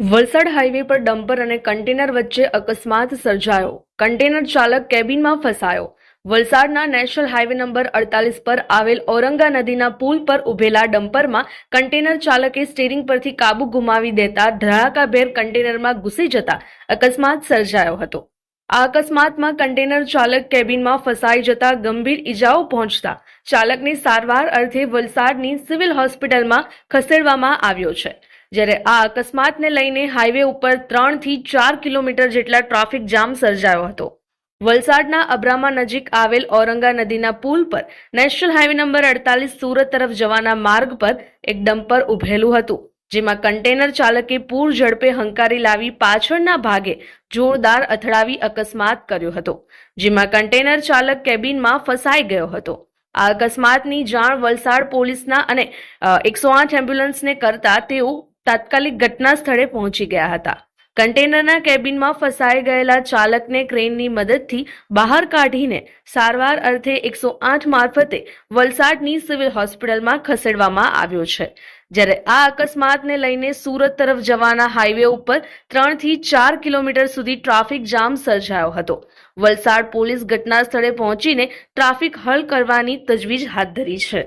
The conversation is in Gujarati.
વલસાડ હાઈવે પર ડમ્પર અને કન્ટેનર વચ્ચે અકસ્માત સર્જાયો. કન્ટેનર ચાલક કેબિનમાં ફસાયો. વલસાડના નેશનલ હાઈવે નંબર અડતાલીસ પર આવેલ ઔરંગા નદીના પુલ પર ઉભેલા ડમ્પરમાં કન્ટેનર ચાલકે સ્ટેરિંગ પરથી કાબુ ગુમાવી દેતા ધડાકાભેર કન્ટેનરમાં ઘૂસી જતા અકસ્માત સર્જાયો હતો. આ અકસ્માતમાં કન્ટેનર ચાલક કેબિનમાં ફસાઈ જતા ગંભીર ઈજાઓ પહોંચતા ચાલકને સારવાર અર્થે વલસાડની સિવિલ હોસ્પિટલમાં ખસેડવામાં આવ્યો છે. જ્યારે આ અકસ્માતને લઈને હાઈવે ઉપર ત્રણથી ચાર કિલોમીટર જેટલા ટ્રાફિક જામ સર્જાયો હતો. વલસાડના અબ્રામા નજીક આવેલ ઔરંગા નદીના પુલ પર નેશનલ હાઈવે નંબર અડતાલીસ સુરત તરફ જવાના માર્ગ પર એક ડમ્પર ઉભેલું હતું, જેમાં કન્ટેનર ચાલકે પૂર ઝડપે હંકારી લાવી પાછળના ભાગે જોરદાર અથડાવી અકસ્માત કર્યો હતો, જેમાં કન્ટેનર ચાલક કેબિનમાં ફસાઈ ગયો હતો. આ અકસ્માતની જાણ વલસાડ પોલીસના અને એકસો આઠ એમ્બ્યુલન્સને કરતા તેઓ તાત્કાલિક ઘટના સ્થળે પહોંચી ગયા હતા. કન્ટેનરના કેબિનમાં ફસાઈ ગયેલા ચાલકને ક્રેનની મદદથી બહાર કાઢીને સારવાર અર્થે એકસો આઠ મારફતે વલસાડની સિવિલ હોસ્પિટલમાં ખસેડવામાં આવ્યો છે. જ્યારે આ અકસ્માતને લઈને સુરત તરફ જવાના હાઈવે ઉપર ત્રણથી ચાર કિલોમીટર સુધી ટ્રાફિક જામ સર્જાયો હતો. વલસાડ પોલીસ ઘટના સ્થળે પહોંચીને ટ્રાફિક હલ કરવાની તજવીજ હાથ ધરી છે.